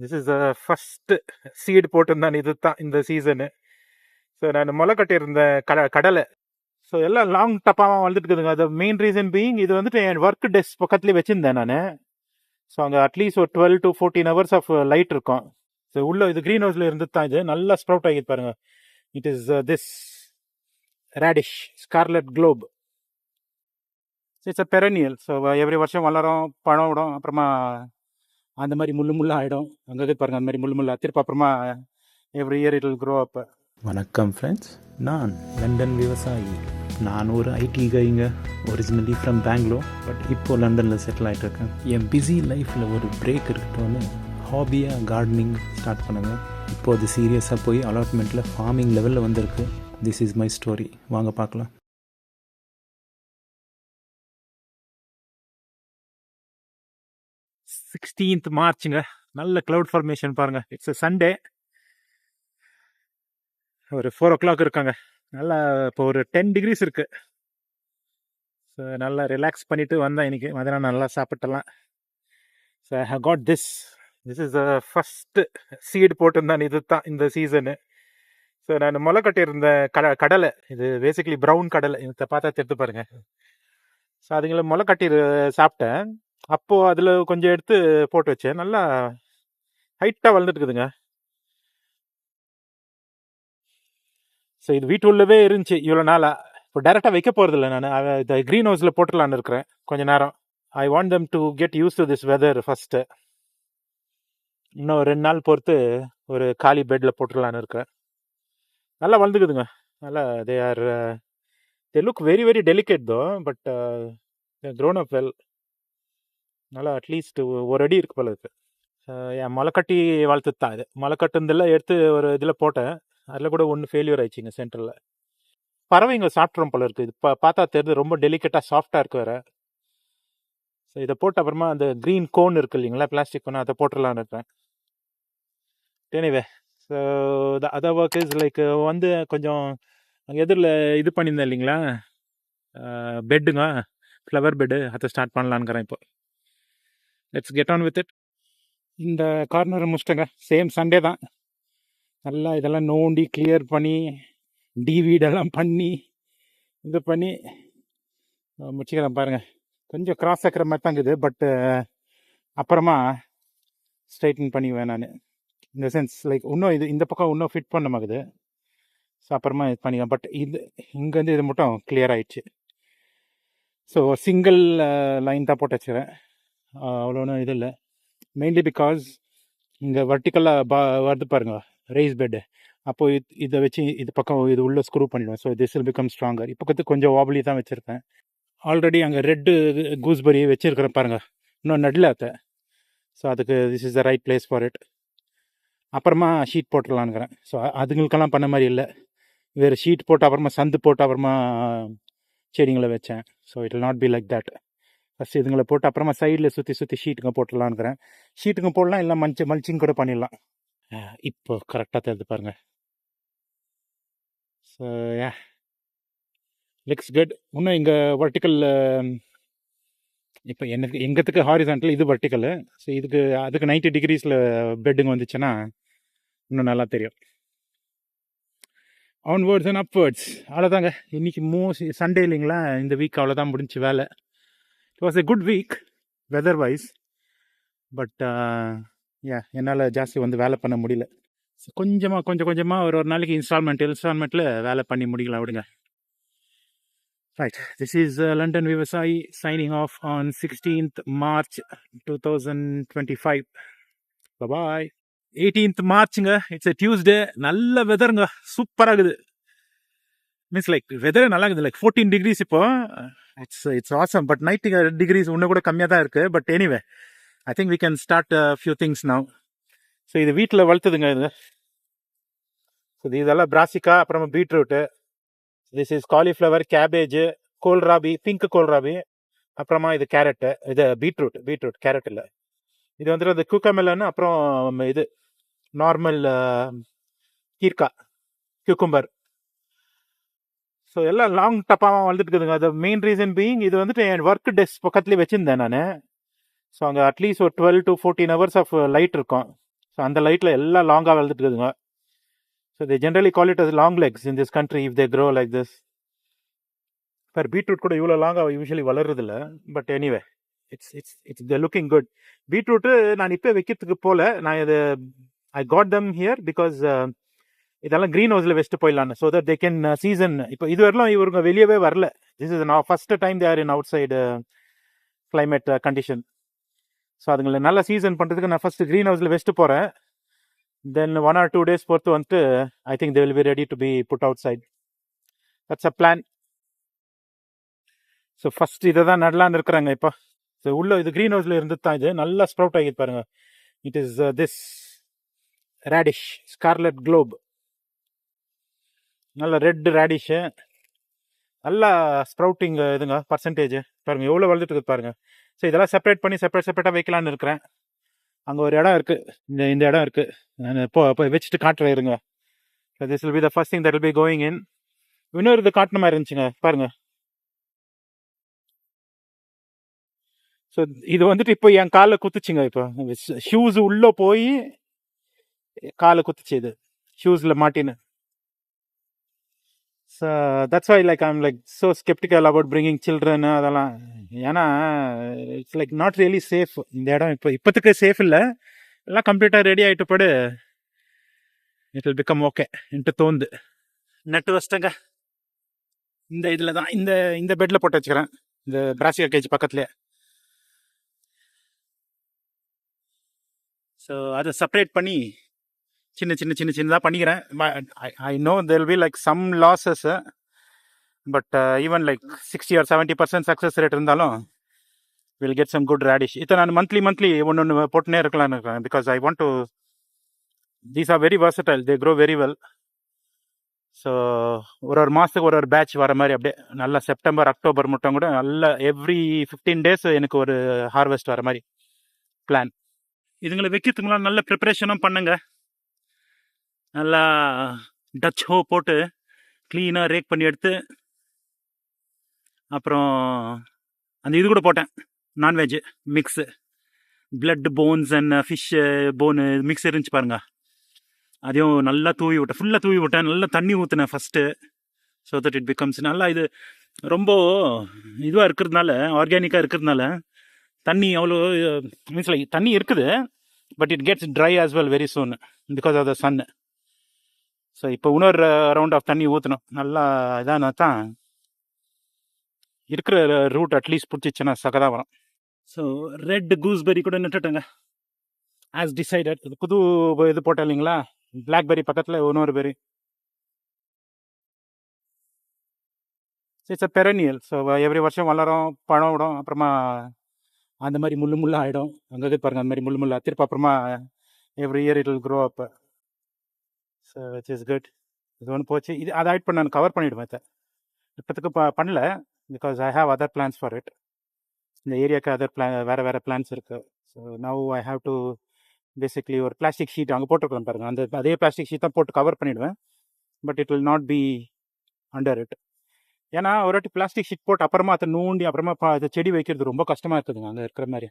This is the first seed போட்டிருந்தேன் இது தான் இந்த சீசனு ஸோ நான் முளை கட்டியிருந்தேன் கட கடலை. ஸோ எல்லாம் லாங் டப்பாக வளர்ந்துட்டு இருக்குதுங்க அது மெயின் ரீசன் பீயிங் இது வந்துட்டு என் ஒர்க் டெஸ்க் பக்கத்துலேயே வச்சுருந்தேன் நான். ஸோ அங்கே அட்லீஸ்ட் ஒரு twelve to fourteen hours of light இருக்கும். ஸோ உள்ளே இது க்ரீன் ஹவுஸில் இருந்து தான் இது. நல்லா ஸ்ப்ரவுட் ஆகிது பாருங்க. It is this radish scarlet globe it's a perennial so every வருஷம் வளரும் பழம் விடும் அப்புறமா அந்த மாதிரி முள்ளு முள்ளு ஆகிடும் அங்கே பாருங்க அந்த மாதிரி முள்ளு முள்ளா. திருப்ப அப்புறமா every year it will grow up வணக்கம் ஃப்ரெண்ட்ஸ் நான் லண்டன் விவசாயி. நான் ஒரு ஐடி கைங்க ஒரிஜினலி ஃப்ரம் பெங்களூர் பட் இப்போ லண்டனில் செட்டில் ஆகிட்டு இருக்கேன் என் பிஸி லைஃப்பில் ஒரு பிரேக் இருக்கட்டும்னு ஹாபியாக கார்டனிங் ஸ்டார்ட் பண்ணுங்க. இப்போது சீரியஸாக போய் அலாட்மெண்ட்டில் ஃபார்மிங் லெவலில் வந்திருக்கு. திஸ் இஸ் மை ஸ்டோரி வாங்க பார்க்கலாம். சிக்ஸ்டீன்த் மார்ச்சுங்க நல்ல க்ளவுட் ஃபார்மேஷன் பாருங்கள் இட்ஸ் சண்டே ஒரு ஃபோர் ஓ கிளாக் இருக்காங்க. நல்லா இப்போ ஒரு டென் டிகிரிஸ் இருக்குது ஸோ நல்லா ரிலாக்ஸ் பண்ணிவிட்டு வந்தேன் இன்னைக்கு. மதியானம் நல்லா சாப்பிட்டலாம். So I have got this this is the first seed போட்டிருந்தேன். இது தான் இந்த சீசனு ஸோ நான் முளை கட்டியிருந்தேன் கட கடலை. இது பேசிக்கலி ப்ரௌன் கடலை. இதை பார்த்தா தெரிந்து பாருங்கள் ஸோ அதுங்களை முளை கட்டி சாப்பிட்டேன். அப்போது அதில் கொஞ்சம் எடுத்து போட்டு வச்சேன். நல்லா ஹைட்டாக வளர்ந்துட்டு இருக்குதுங்க ஸோ இது வீட்டு உள்ளவே இருந்துச்சு இவ்வளோ நாளாக இப்போ டேரெக்டாக வைக்க போகிறதில்ல நான். இதை க்ரீன் ஹவுஸில் போட்டுடலான்னு இருக்கிறேன் கொஞ்ச நேரம். I want them to get used to this weather first இன்னும் ரெண்டு நாள் பொறுத்து ஒரு காலி பெட்டில் போட்டுடலான்னு இருக்கிறேன். நல்லா வளர்ந்துக்குதுங்க. நல்லா they are they look very very delicate though but grown up well நல்லா அட்லீஸ்ட் ஒரு அடி இருக்கு போல இருக்கு. என் மலைக்கட்டி வாழ்த்து தான் இது. முளைக்கட்டுந்தெல்லாம் எடுத்து ஒரு இதில் போட்டேன். அதில் கூட ஒன்று ஃபெயிலியர் ஆயிடுச்சுங்க சென்டரில் பறவைங்க சாப்பிட்றோம் போல இருக்குது இது பா பார்த்தா தெரியுது ரொம்ப டெலிகேட்டாக சாஃப்டாக இருக்கு வேறு. ஸோ இதை போட்ட அப்புறமா அந்த க்ரீன் கோன் இருக்கு இல்லைங்களா பிளாஸ்டிக் கோன் அதை போட்டுடலான்னு இருக்கேன். Anyway so the other work is like வந்து கொஞ்சம் அங்கே எதிரில் இது பண்ணியிருந்தேன் இல்லைங்களா? பெட்டுங்க ஃப்ளவர் பெட்டு அதை ஸ்டார்ட் பண்ணலான்னுக்கிறேன் இப்போ. Let's get on with it இந்த கார்னர் முடிச்சிட்டேங்க. சேம் சண்டே தான். நல்லா இதெல்லாம் நோண்டி கிளியர் பண்ணி டிவிடெல்லாம் பண்ணி இது பண்ணி முடிச்சுக்கிறேன் பாருங்கள் கொஞ்சம் கிராஸ் ஆக்கிற மாதிரி தான் இருக்குது பட்டு அப்புறமா ஸ்ட்ரைட்டன் பண்ணிக்குவேன் நான். இந்த சென்ஸ் லைக் இன்னும் இது இந்த பக்கம் இன்னும் ஃபிட் பண்ண மாக்குது ஸோ அப்புறமா இது பண்ணிக்கலாம். பட் இது இங்கேருந்து இது மட்டும் கிளியர் ஆயிடுச்சு. ஸோ சிங்கிள் லைன் தான் போட்டு வச்சுக்கிறேன். அவ்வளோ ஒன்றும் இது இல்லை. மெயின்லி பிகாஸ் இங்கே வர்டிக்கலாக பா வருது பாருங்கள் ரைஸ் பெட்டு அப்போது இது இதை வச்சு இது பக்கம் இது உள்ள ஸ்க்ரூ பண்ணிடுவேன். So this will become stronger இப்போ கொஞ்சம் வாபலி தான் வச்சுருக்கேன். ஆல்ரெடி அங்கே ரெட்டு கூஸ்பெரி வச்சுருக்கிறேன் பாருங்க. இன்னும் நடில் அதை. ஸோ அதுக்கு this is the right place for it அப்புறமா ஷீட் போட்டுடலான்ங்கிறேன் ஸோ அதுங்களுக்கெல்லாம் பண்ண மாதிரி இல்லை. வேறு ஷீட் போட்டு அப்புறமா சந்து போட்டு அப்புறமா செடிங்களை வச்சேன். So it will not be like that first இதுங்களை போட்டு அப்புறமா சைடில் சுற்றி சுற்றி ஷீட்டுங்க போட்டுடலான்னுக்கிறேன். ஷீட்டுங்க போடலாம் இல்லை மல்ச்சி மல்ச்சிங் கூட பண்ணிடலாம். இப்போ கரெக்டாக தெரிஞ்சு பாருங்கள் ஸோ ஏ லுக்ஸ் குட் இன்னும் இங்கே வர்டிக்கல் இப்போ எனக்கு எங்கத்துக்கு ஹாரிசான்டில் இது வர்டிக்கலு ஸோ இதுக்கு அதுக்கு 90 டிகிரிஸில் பெட்டுங்க வந்துச்சுன்னா இன்னும் நல்லா தெரியும். ஆன்வேர்ட்ஸ் அண்ட் அப்வேர்ட்ஸ் அவ்வளோதாங்க இன்னைக்கு மோஸ்ட் சண்டே இல்லைங்களா? இந்த வீக் அவ்வளோதான் முடிஞ்சு வேலை. It was a good week weather wise but ஏன் என்னால் ஜாஸ்தி வந்து வேலை பண்ண முடியல. கொஞ்சமாக கொஞ்சம் கொஞ்சமாக ஒரு ஒரு நாளைக்கு இன்ஸ்டால்மெண்ட் இன்ஸ்டால்மெண்ட்டில் வேலை பண்ணி முடிக்கலாம் விடுங்க. ரைட் திஸ் இஸ் லண்டன் விவசாயி signing off on sixteenth March two thousand twenty five bye eighteenth மார்ச்சுங்க it's a Tuesday நல்ல வெதருங்க சூப்பராக இருக்குது மீன்ஸ் லைக் வெதரே நல்லா இருக்குது லைக் ஃபோர்டீன் டிகிரிஸ் இப்போ. It's it's awesome but night degrees இன்னும் கூட கம்மியாக தான் இருக்குது but anyway I think we can start few things now so இது வீட்டில் வளர்த்துதுங்க இது. ஸோ இது இதெல்லாம் பிராசிக்கா அப்புறமா beetroot this is cauliflower cabbage kohlrabi pink kohlrabi அப்புறமா இது கேரட்டு இது பீட்ரூட் பீட்ரூட் கேரட் இல்லை. இது வந்துட்டு அந்த குக்கமெலன் அப்புறம் இது நார்மல் uh, கீர்க்கா கியூக்கும்பர் ஸோ எல்லாம் லாங் டப்பாக வளர்ந்துட்டு இருக்குதுங்க. அது மெயின் ரீசன் பீயிங் இது வந்துட்டு என் ஒர்க் டெஸ்க் பக்கத்துலேயே வச்சுருந்தேன் நான். ஸோ அங்கே அட்லீஸ்ட் ஒரு twelve to fourteen hours of light இருக்கும். ஸோ அந்த லைட்டில் எல்லாம் லாங்காக வளர்ந்துட்டு இருக்குதுங்க. So they generally call it as long legs in this country if they grow like this for beetroot கூட இவ்வளோ லாங்காக usually வளருதில்ல but anyway it's it's it's the looking good beetroot நான் இப்போ வைக்கிறதுக்கு போல நான் இது I got them here because இதெல்லாம் க்ரீன் ஹவுஸில் வச்சுட்டு போயிடலான்னு so that they can season இப்போ இது வரலாம் இவருங்க வெளியவே வரல. திஸ் இஸ் நான் first time there in outside climate condition so அதுங்களை நல்லா சீசன் பண்ணுறதுக்கு நான் ஃபஸ்ட்டு க்ரீன் ஹவுஸில் வச்சுட்டு போகிறேன் then one or two days பொறுத்து வந்துட்டு I think they will be ready to be put outside that's a plan so first இதை தான் நடலான்னு இருக்கிறாங்க இப்போ. ஸோ உள்ள இது க்ரீன் ஹவுஸில் இருந்து தான் இது. நல்லா ஸ்ப்ரவுட் ஆகிது பாருங்க. It is this radish scarlet globe நல்ல ரெட் ரேடிஷு நல்லா ஸ்ப்ரவுட்டிங் இதுங்க பர்சன்டேஜ் பாருங்கள் எவ்வளோ வளர்ந்துட்டு இருக்குது ஸோ இதெல்லாம் செப்பரேட் பண்ணி செப்பரேட் செப்பரேட்டாக வைக்கலான்னு இருக்கிறேன். அங்கே ஒரு இடம் இருக்குது இந்த இந்த இடம் இருக்குது நான் இப்போ இப்போ வச்சுட்டு காட்டுறேன் இருங்க. This will be the first thing that will be going in இன்னொரு இது காட்டின மாதிரி இருந்துச்சுங்க பாருங்கள் ஸோ இது வந்துட்டு இப்போ என் காலில் குத்துச்சுங்க இப்போ. ஷூஸ் உள்ளே போய் காலை குத்துச்சு இது. ஷூஸில் மாட்டின்னு. That's why like I'm like so sceptical about bringing children அதெல்லாம். ஏன்னா it's like not really safe இந்த இடம். இப்போ இப்போத்துக்கு சேஃப் இல்லை. எல்லாம் கம்ப்ளீட்டாக ரெடி ஆகிட்டு படு. It will become okay and தோந்து net வச்சிட்டங்க. இந்த இதில் தான். இந்த இந்த பெட்டில் போட்டு வச்சுக்கிறேன். இந்த பிராசிகா கேஜ் பக்கத்துலேயே. ஸோ அதை செப்பரேட் பண்ணி சின்ன சின்ன சின்ன சின்னதாக பண்ணிக்கிறேன். I know there'll be like some losses but even like sixty or seventy percent success rate இருந்தாலும் will get some good radish இதை நான் மந்த்லி மந்த்லி ஒன்று ஒன்று போட்டுனே இருக்கலாம்னு இருக்கேன் because I want to these are very versatile they grow very well so ஒரு ஒரு மாதத்துக்கு ஒரு ஒரு பேட்ச் வர மாதிரி அப்படியே நல்லா செப்டம்பர் அக்டோபர் மட்டும் கூட நல்லா எவ்ரி ஃபிஃப்டீன் டேஸ் எனக்கு ஒரு ஹார்வெஸ்ட் வர மாதிரி பிளான் இதுங்களை வைக்கிறதுக்குலாம் நல்ல ப்ரிப்பரேஷனும் பண்ணுங்கள் நல்லா டச் ஹோ போட்டு க்ளீனாக ரேக் பண்ணி எடுத்து அப்புறம் அந்த இது கூட போட்டேன். Non veg mix blood bones and fish bone mix இருந்துச்சு பாருங்க. அதையும் நல்லா தூவி விட்டேன். ஃபுல்லாக தூவி விட்டேன். நல்லா தண்ணி ஊற்றினேன் first so that it becomes நல்லா இது ரொம்ப இதுவாக இருக்கிறதுனால ஆர்கானிக்காக இருக்கிறதுனால தண்ணி அவ்வளோ மீன்ஸ் லைக் தண்ணி இருக்குது but it gets dry as well very soon because of the sun so இப்போ இன்னொரு ரவுண்ட் ஆஃப் தண்ணி ஊற்றணும் நல்லா இதானா தான் இருக்கிற ரூட் அட்லீஸ்ட் பிடிச்சிச்சுன்னா சகதா வரும். ஸோ ரெட் கூஸ்பெரி கூட நட்டுட்டேங்க ஆஸ் டிசைடட் இது புது இது போட்டேன் இல்லைங்களா? பிளாக்பெரி பக்கத்தில் இன்னொரு berry it's a perennial so every வருஷம் வளரும் பழம் விடும் அப்புறமா அந்த மாதிரி முள்ளு முள்ளாக ஆகிடும் அங்கே பாருங்கள் அந்த மாதிரி முள்ளு முள்ளாக திருப்ப அப்புறமா every year it will grow அப்போ ஸோ விச் இஸ் குட் இது ஒன்று போச்சு. இது அதை ஆட் பண்ண நான் கவர் பண்ணிவிடுவேன் இதை. இப்போத்துக்கு ப பண்ணல. Because I have other plans for it இந்த ஏரியாவுக்கு அதர் பிளான் வேறு வேறு பிளான்ஸ் இருக்குது so now I have to basically ஒரு பிளாஸ்டிக் ஷீட் அங்கே போட்டுருக்கேன் பாருங்கள் அந்த அதே பிளாஸ்டிக் ஷீட் தான் போட்டு கவர் பண்ணிவிடுவேன் but it will not be under it ஏன்னா ஒரு வாட்டி பிளாஸ்டிக் ஷீட் போட்டு அப்புறமா அதை நோண்டி அப்புறமா பா- செடி வைக்கிறது ரொம்ப கஷ்டமாக இருக்குதுங்க. அங்கே இருக்கிற மாதிரி.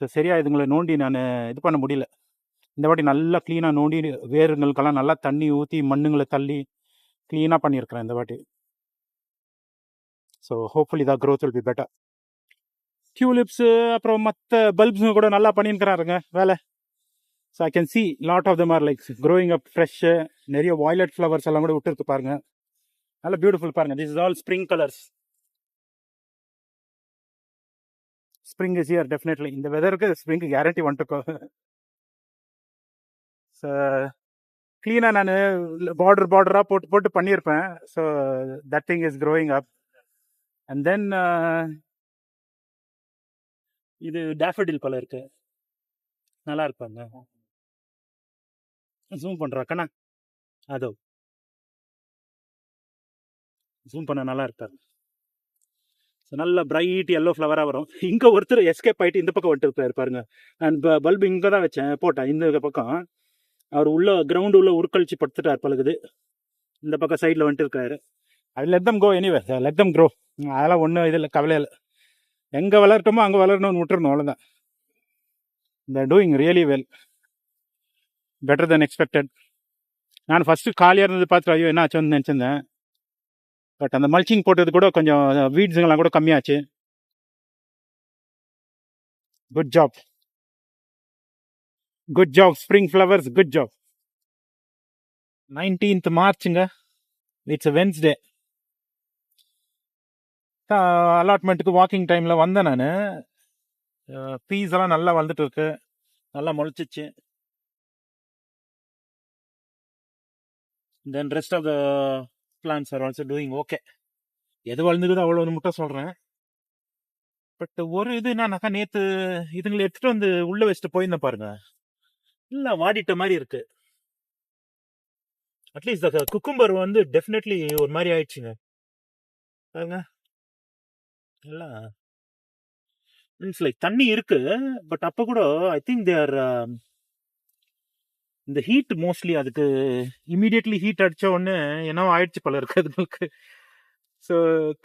ஸோ சரியா இதுங்களை நோண்டி நான் இது பண்ண முடியல. இந்த வாட்டி நல்லா க்ளீனாக நோண்டி வேருங்களுக்கெல்லாம் நல்லா தண்ணி ஊற்றி மண்ணுங்களை தள்ளி க்ளீனாக பண்ணியிருக்கிறேன் இந்த வாட்டி. ஸோ ஹோப்ஃபுல்லி தான் growth will be better tulips அப்புறம் மற்ற பல்ப்ஸுங்க கூட நல்லா பண்ணியிருக்கிறாருங்க வேலை. So I can see lot of them are like growing up fresh நிறைய வாய்லட் ஃப்ளவர்ஸ் எல்லாம் கூட விட்டுருக்கு பாருங்க. நல்லா பியூட்டிஃபுல் பாருங்க. This is all spring colours spring is here definitely இந்த வெதருக்கு ஸ்ப்ரிங்கு கேரண்டி வந்துட்டுக்கோ ஸோ க்ளீனாக நான் பார்டர் பார்டராக போட்டு போட்டு பண்ணியிருப்பேன். So that thing is growing up and then இது டேஃபடில் பழம் இருக்கு. நல்லா இருப்பாங்க. ஜூம் பண்ணுறா கண்ணா? அதோ. ஜூம் பண்ண நல்லா இருக்காரு. ஸோ நல்ல பிரைட் எல்லோ ஃப்ளவராக வரும். இங்கே ஒருத்தர் எஸ்கேப் ஆகிட்டு இந்த பக்கம் வந்துட்டு இருப்பாருங்க நான் பல்பு இங்கே தான் வச்சேன் போட்டேன் இந்த பக்கம். அவர் உள்ள கிரவுண்டு உள்ள உருக்கழிச்சு படுத்துட்டார் பழகுது. இந்த பக்கம் சைடில் வந்துட்டு இருக்காரு. அது let them go anyway let them grow அதெல்லாம் ஒன்றும் இதில் கவலை இல்லை. எங்கே வளரட்டுமோ அங்கே வளரணும்னு விட்டுருணும் அவ்வளோதான் இந்த doing really well better than expected நான் ஃபஸ்ட்டு காலியாக இருந்தது பார்த்துட்டு ஐயோ என்ன ஆச்சுன்னு நினச்சிருந்தேன். பட் அந்த மல்ச்சிங் போட்டது கூட கொஞ்சம் வீட்ஸுங்கெல்லாம் கூட கம்மியாச்சு. Good job good job spring flowers good job nineteenth மார்ச்சுங்க it's Wednesday அலாட்மெண்ட்டுக்கு வாக்கிங் டைமில் வந்தேன் நான். பீஸ் எல்லாம் நல்லா வளர்ந்துட்டு இருக்கு. நல்லா முளைச்சிச்சு. Then rest of the plans are also doing okay எது வளர்ந்துக்குதோ அவ்வளோ ஒன்று முட்டை சொல்கிறேன் பட் ஒரு இது என்னன்னாக்கா நேற்று இதுங்களை எடுத்துகிட்டு வந்து உள்ளே வச்சுட்டு போயிருந்தேன் பாருங்கள் இல்லை வாடிட்ட மாதிரி இருக்கு. அட்லீஸ்ட் த குக்கும்பர் வந்து டெஃபினெட்லி ஒரு மாதிரி ஆயிடுச்சுங்க. பாருங்க. எல்லாம் மீன்ஸ் லைக் தண்ணி இருக்கு பட் அப்போ கூட ஐ திங்க் தேர் இந்த ஹீட் மோஸ்ட்லி அதுக்கு இமீடியட்லி ஹீட் அடிச்ச உடனே என்னவோ ஆயிடுச்சு பல இருக்கு அதுங்களுக்கு. ஸோ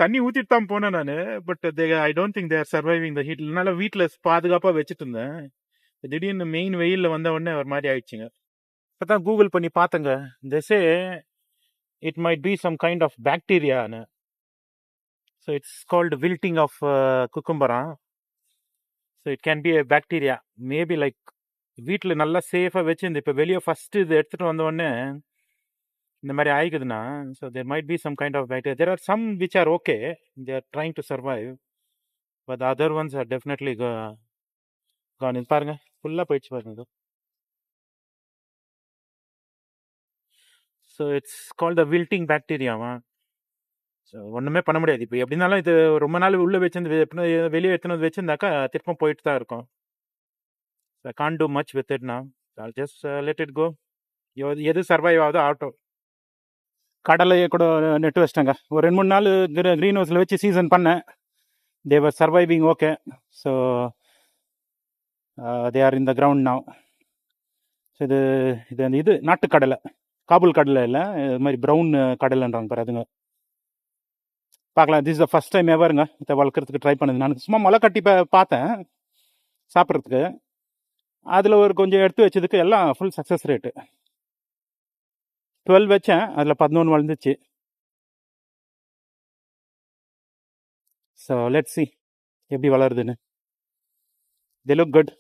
தண்ணி ஊற்றிட்டு தான் போனேன் நான் but they I don't think they're surviving the heat இதனால வீட்டில் பாதுகாப்பாக வச்சுட்டு இருந்தேன். திடீர்னு மெயின் வெயிலில் வந்த உடனே ஒரு மாதிரி ஆயிடுச்சுங்க. இப்போ தான் கூகுள் பண்ணி பார்த்தேங்க. திசே it might be some kind of பாக்டீரியான்னு so it's called wilting of குக்கும்பரா so it can be a bacteria maybe like வீட்டில் நல்லா சேஃபாக வச்சுருந்து இப்போ வெளியே ஃபஸ்ட்டு இது எடுத்துகிட்டு வந்த உடனே இந்த மாதிரி ஆயிக்குதுன்னா so there might be some kind of bacteria there are some which are okay they're trying to survive but other ones are definitely gone பாருங்க. ஃபுல்லாக போயிடுச்சு பாருங்க இது. So it's call the wilting பாக்டீரியாவா so ஒன்றுமே பண்ண முடியாது. இப்போ எப்படி இருந்தாலும் இது ரொம்ப நாள் உள்ளே வச்சிருந்து எப்படின்னா வெளியே எடுத்துனது வச்சுருந்தாக்கா வச்சிருந்தாக்கா திருப்பம் போயிட்டு தான் இருக்கும் I can't do much with it நான் all just let it go எது சர்வைவ் ஆகுதோ ஆட்டோ கடலையை கூட நெட்டு வச்சிட்டேங்க. ஒரு ரெண்டு மூணு நாள் க்ரீன் ஹவுஸில் வச்சு சீசன் பண்ணேன். They were surviving okay so they are in the ground நான் ஸோ இது இது அந்த இது நாட்டு கடலை காபூல் கடலை இல்லை இது மாதிரி ப்ரௌன் uh, கடலைன்றாங்க பாரு அதுங்க. பார்க்கலாம். திஸ் த ஃபஸ்ட் டைம் எவருங்க இதை வளர்க்குறதுக்கு ட்ரை பண்ணுது. நான் சும்மா முளை கட்டி பார்த்தேன். சாப்பிட்றதுக்கு. அதில் ஒரு கொஞ்சம் எடுத்து வச்சதுக்கு எல்லாம் ஃபுல் சக்ஸஸ் ரேட்டு டுவெல் வச்சேன். அதில் பதினொன்று வளர்ந்துச்சு. ஸோ லெட் சி எப்படி வளருதுன்னு. They look good